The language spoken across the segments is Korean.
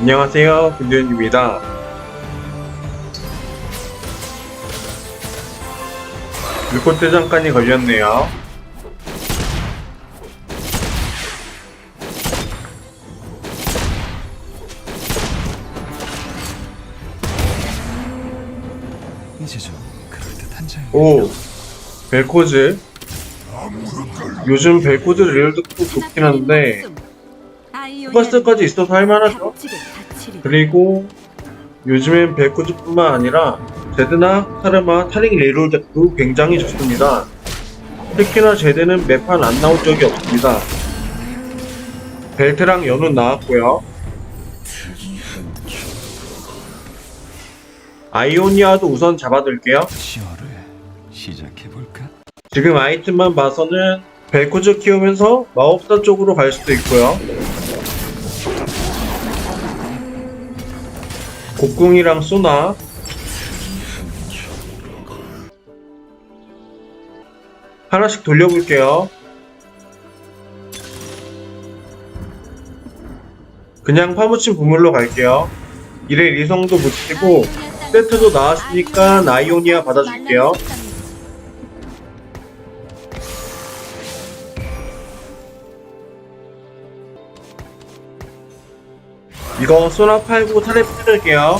안녕하세요, 김준입니다. 물꽃대 잠깐이 걸렸네요. 이제 오, 벨코즈. 요즘 벨코즈 리얼도 좋긴 한데 버스까지 있어서 할만하죠. 그리고 요즘엔 배구즈뿐만 아니라 제드나 카르마 타링 레일로덱도 굉장히 좋습니다. 특히나 제드는 매판 안 나온 적이 없습니다. 벨트랑 연운 나왔고요. 아이오니아도 우선 잡아둘게요. 지금 아이템만 봐서는 벨코즈 키우면서 마법사 쪽으로 갈 수도 있고요. 곡궁이랑 쏘나? 하나씩 돌려볼게요. 그냥 파묻힌 보물로 갈게요. 이래 리성도 묻히고 세트도 나왔으니까 아이오니아 받아줄게요. 이거 소나 팔고 차례 팔을게요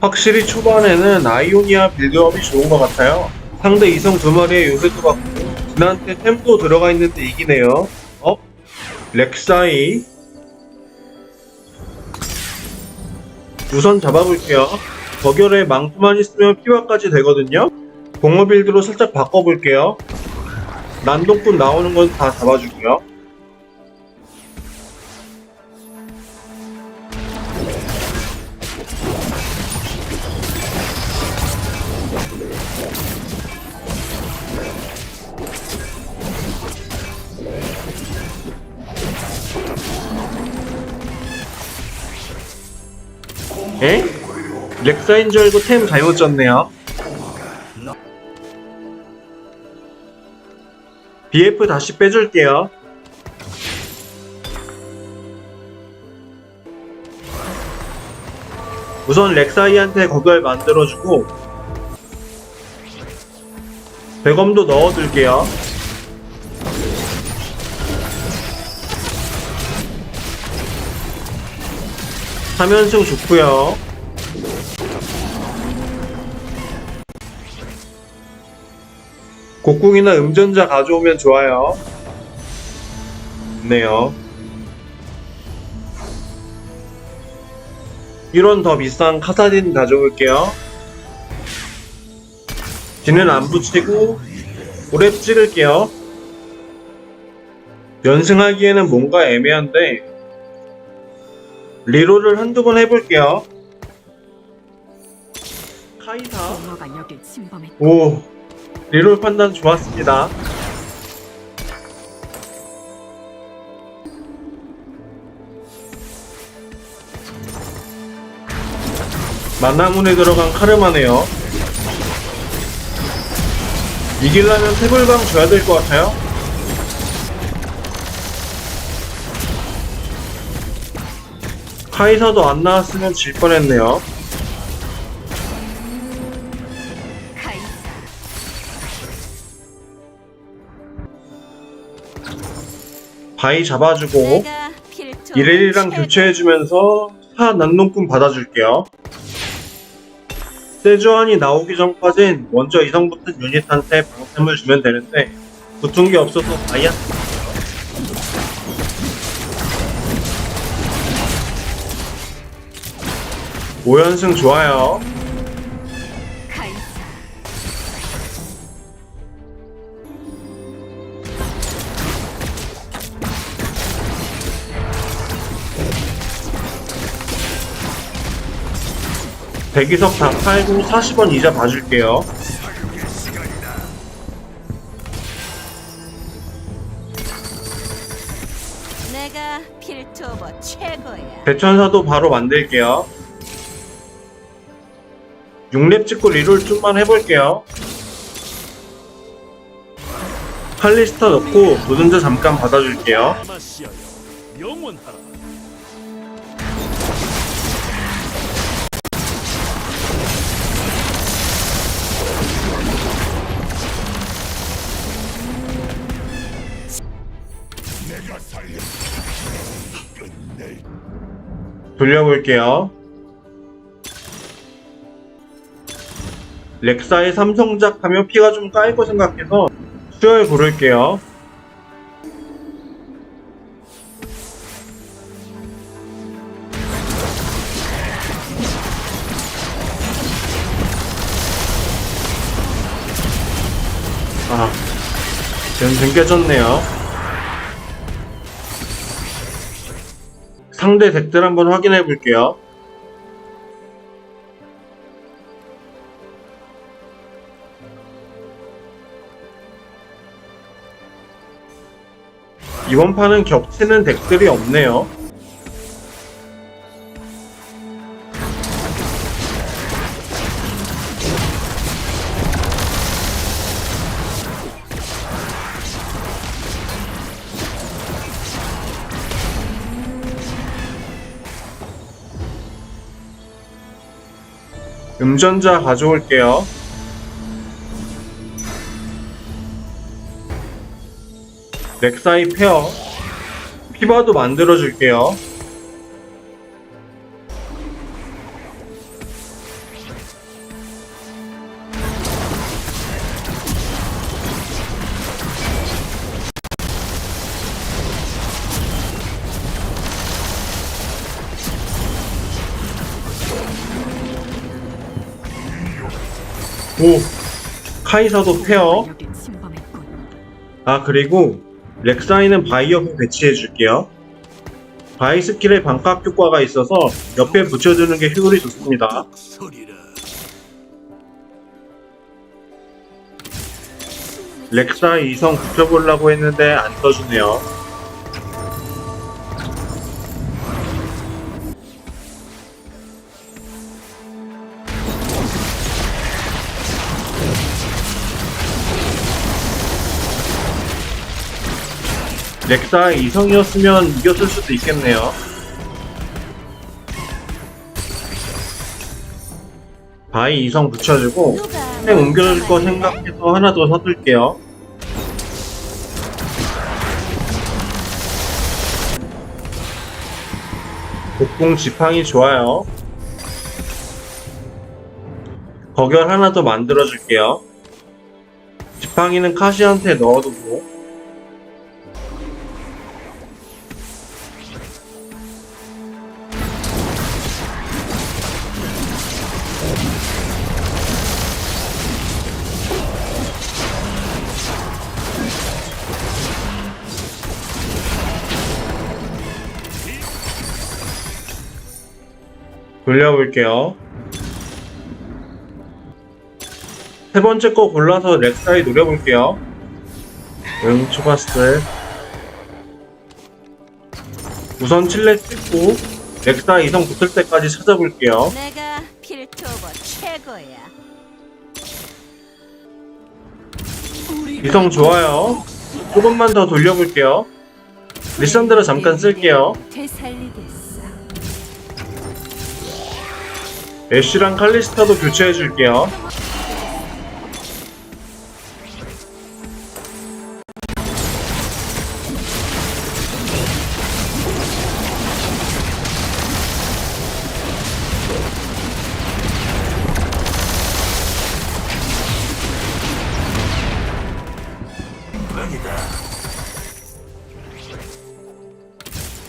확실히 초반에는 아이오니아 빌드업이 좋은 것 같아요. 상대 이성 두 마리에 요새도 받고 지난테 템도 들어가 있는데 이기네요. 어? 렉사이 우선 잡아볼게요. 거결에 망토만 있으면 피화까지 되거든요. 공허빌드로 살짝 바꿔볼게요. 난동꾼 나오는 건 다 잡아주고요. 박사인 줄 알고 템 잘못 졌네요 BF 다시 빼줄게요. 우선 렉사이한테 거결 만들어주고 대검도 넣어둘게요. 사면승 좋구요 곡궁이나 음전자 가져오면 좋아요. 네요. 이런 더 비싼 카사딘 가져올게요. 뒤는 안 붙이고 오랩 찍을게요. 연승하기에는 뭔가 애매한데 리로를 한두 번 해볼게요. 카이사. 오 리롤 판단 좋았습니다. 만나문에 들어간 카르마네요. 이길라면 태블방 줘야 될 것 같아요. 카이사도 안 나왔으면 질 뻔했네요. 바위 잡아주고 이레리랑 교체해주면서 사 난농꾼 받아줄게요. 세주안이 나오기 전까진 먼저 이성 붙은 유닛한테 방템을 주면 되는데 붙은 게 없어서 바이아 오연승 좋아요. 대기석 다 팔고 40원 이자 봐줄게요. 내가 필토버 최고야. 대천사도 바로 만들게요. 6렙 찍고 리롤 좀만 해볼게요. 칼리스타 넣고 도전자 잠깐 받아줄게요. 영원하라. 돌려볼게요. 렉사의 삼성작 하면 피가 좀 까일 거 생각해서 수혈 고를게요. 아, 연승 깨졌네요. 상대 덱들 한번 확인해 볼게요. 이번 판은 겹치는 덱들이 없네요. 음전자 가져올게요. 넥사이 페어 피바도 만들어줄게요. 오 카이사도 페어. 아 그리고 렉사이는 바이어프 배치해줄게요. 바이 스킬에 반값 효과가 있어서 옆에 붙여주는 게 효율이 좋습니다. 렉사이 이성 붙여보려고 했는데 안 떠주네요. 렉사이 이성이었으면 이겼을 수도 있겠네요. 바이 이성 붙여주고 행 옮겨줄 거? 생각해서 하나 더 서둘게요. 복궁 지팡이 좋아요. 거결 하나 더 만들어줄게요. 지팡이는 카시한테 넣어두고 돌려볼게요. 세 번째 거 골라서 렉사이 노려볼게요. 응, 초바스. 우선 칠레 찍고 렉사 이성 붙을 때까지 찾아볼게요. 내가 필토버 최고야. 이성 좋아요. 조금만 더 돌려볼게요. 리산드라 잠깐 쓸게요. 되살리겠어. 애쉬랑 칼리스타도 교체해줄게요.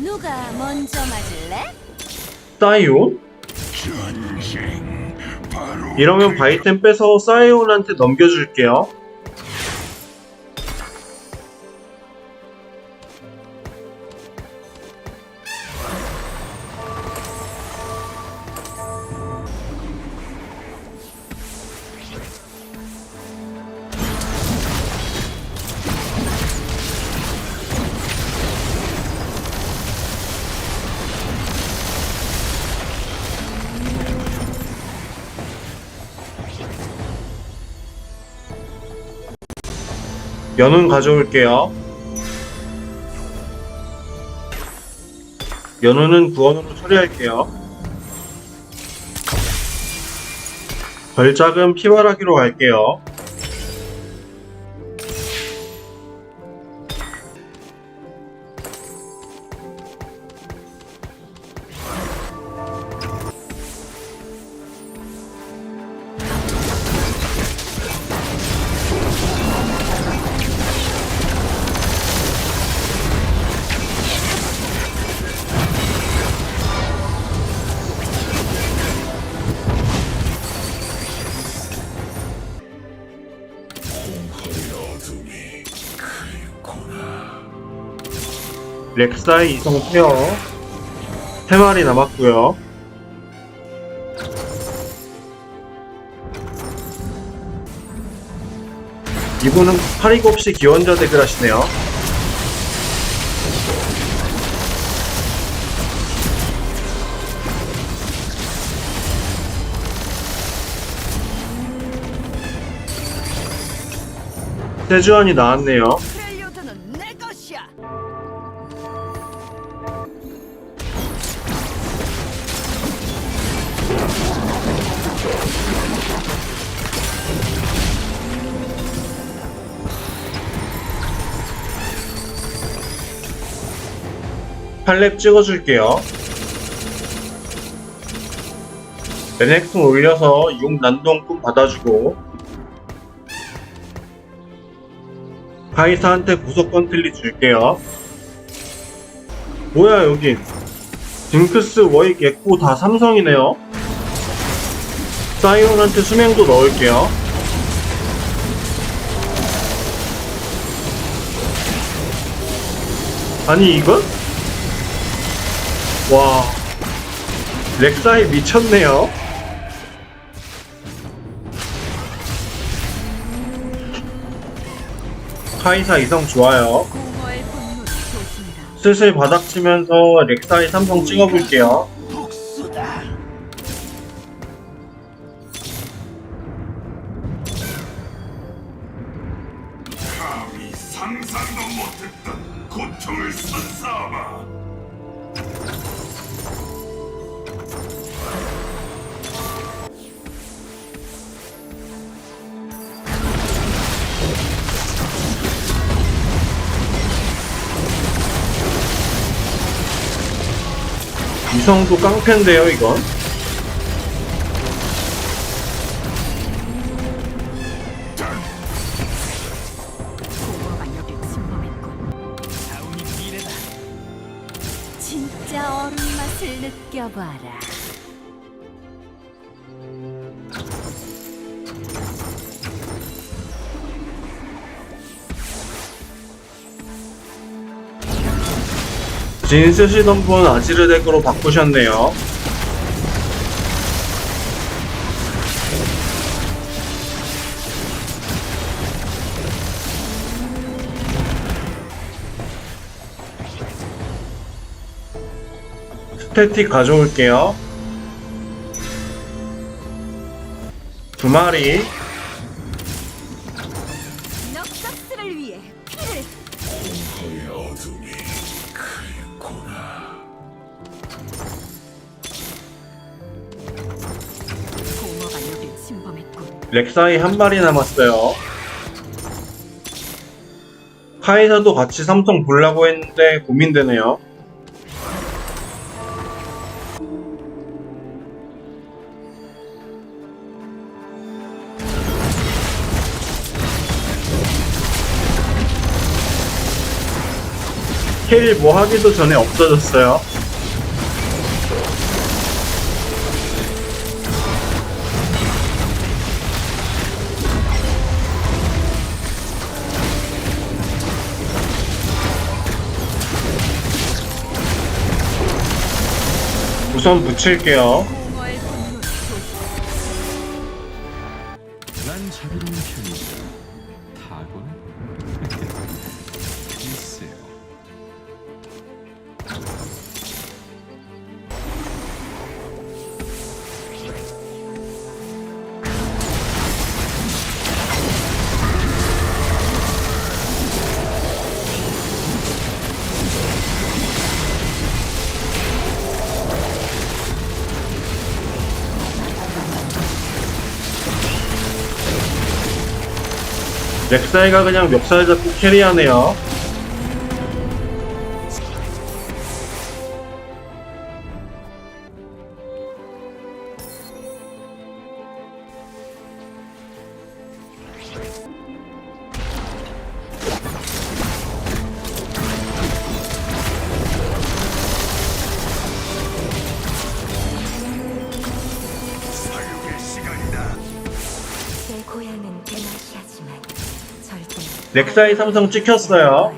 누가 먼저 맞을래? 사이온? 이러면 바이템 빼서 사이온한테 넘겨줄게요. 연운 가져올게요. 연운은 구원으로 처리할게요. 걸작은 피바라기로 갈게요. 렉사의 이성 페어 3마리 남았고요. 이분은 파리고 없이 기원자 덱을 하시네요. 세주안이 나왔네요 8렙 찍어줄게요. 베넥스 올려서 용 난동꿈 받아주고 카이사한테 구속 건틀리 줄게요. 뭐야 여긴 징크스, 워익, 에코 다 삼성이네요. 사이온한테 수명도 넣을게요. 아니 이건? 와 렉사이 미쳤네요 카이사 이성 좋아요 슬슬 바닥 치면서 렉사이 삼성 찍어볼게요 이성도 깡패인데요 이건 진 쓰시던 분 아지르 덱으로 바꾸셨네요. 스태틱 가져올게요. 두 마리 렉사이 한 마리 남았어요. 카이사도 같이 삼성 보려고 했는데 고민되네요. 힐 뭐 하기도 전에 없어졌어요. 우선 조심해라. 난 자비로운 편이다. 타고는 렉사이가 그냥 멱살 잡고 캐리하네요. 렉사이 삼성 찍혔어요.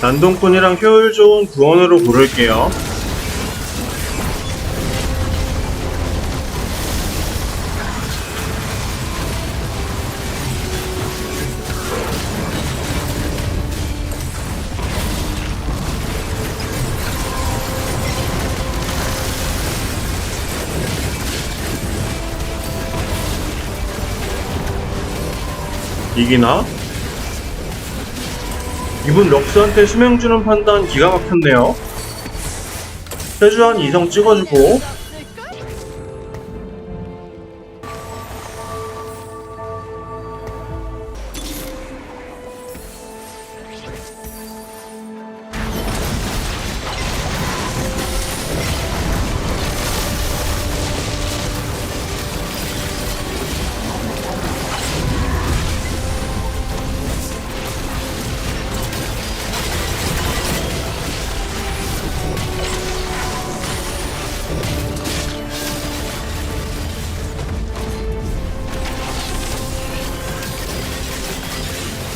난동꾼이랑 효율 좋은 구원으로 고를게요. 이기나? 이분 럭스한테 수명 주는 판단 기가 막혔네요. 세주한 이성 찍어주고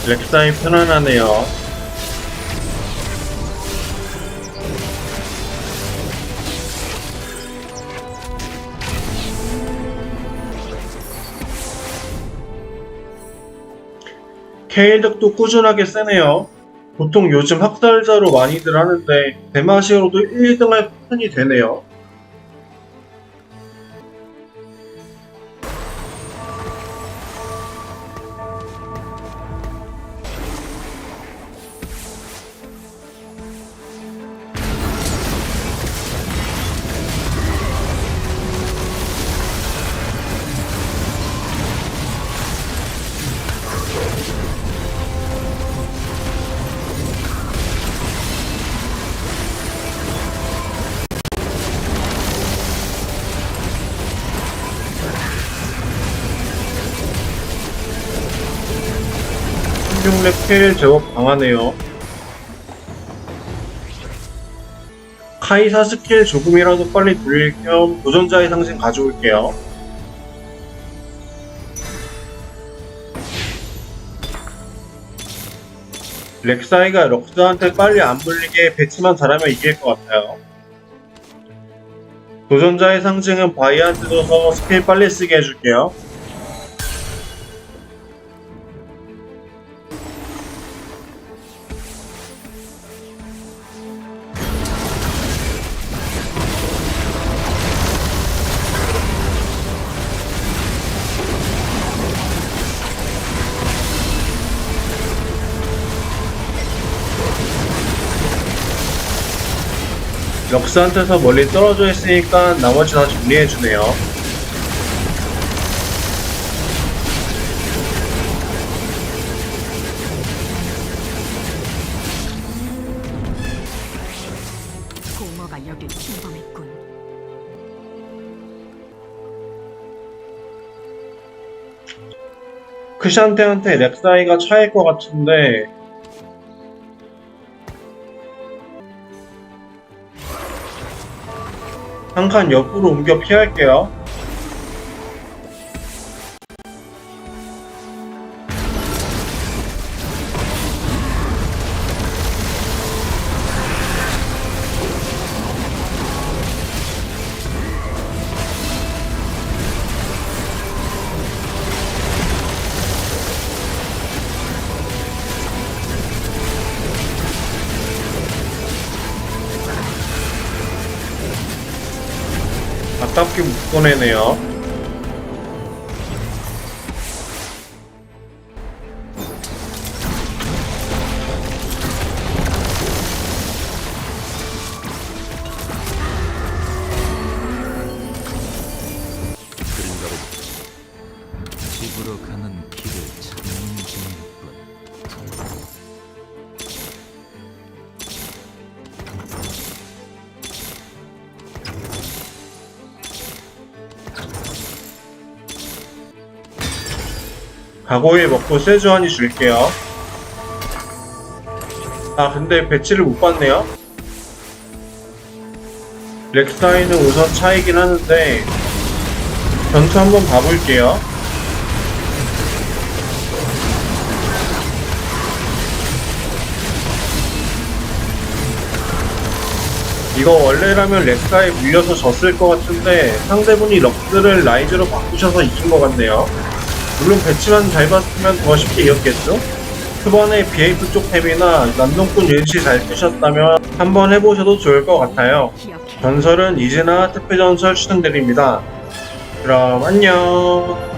렉사이 편안하네요. 케일득도 꾸준하게 세네요. 보통 요즘 학살자로 많이들 하는데 대마시아로도 1등할 패턴이 되네요 .16렙 케일 제법 강하네요. 카이사 스킬 조금이라도 빨리 돌릴 겸 도전자의 상징 가져올게요. 렉사이가 럭스한테 빨리 안 물리게 배치만 잘하면 이길 것 같아요. 도전자의 상징은 바이한테 줘서 스킬 빨리 쓰게 해줄게요. 럭스한테서 멀리 떨어져 있으니까 나머지 다 정리해주네요. 공허가 여길 침범했군. 크샨테한테 렉사이가 차일 것 같은데 한 칸 옆으로 옮겨 피할게요. 묶어내네요. 가고일 먹고 세주한이 줄게요. 아 근데 배치를 못 봤네요. 렉사이는 우선 차이긴 하는데 전투 한번 봐볼게요. 이거 원래라면 렉사에 물려서 졌을 것 같은데 상대분이 럭스를 라이즈로 바꾸셔서 이긴 것 같네요. 물론 배치만 잘 봤으면 더 쉽게 이겼겠죠? 초반에 BF 쪽 탭이나 남동꾼 유닛이 잘 뜨셨다면 한번 해보셔도 좋을 것 같아요. 전설은 이제나 특별 전설 추천드립니다. 그럼 안녕.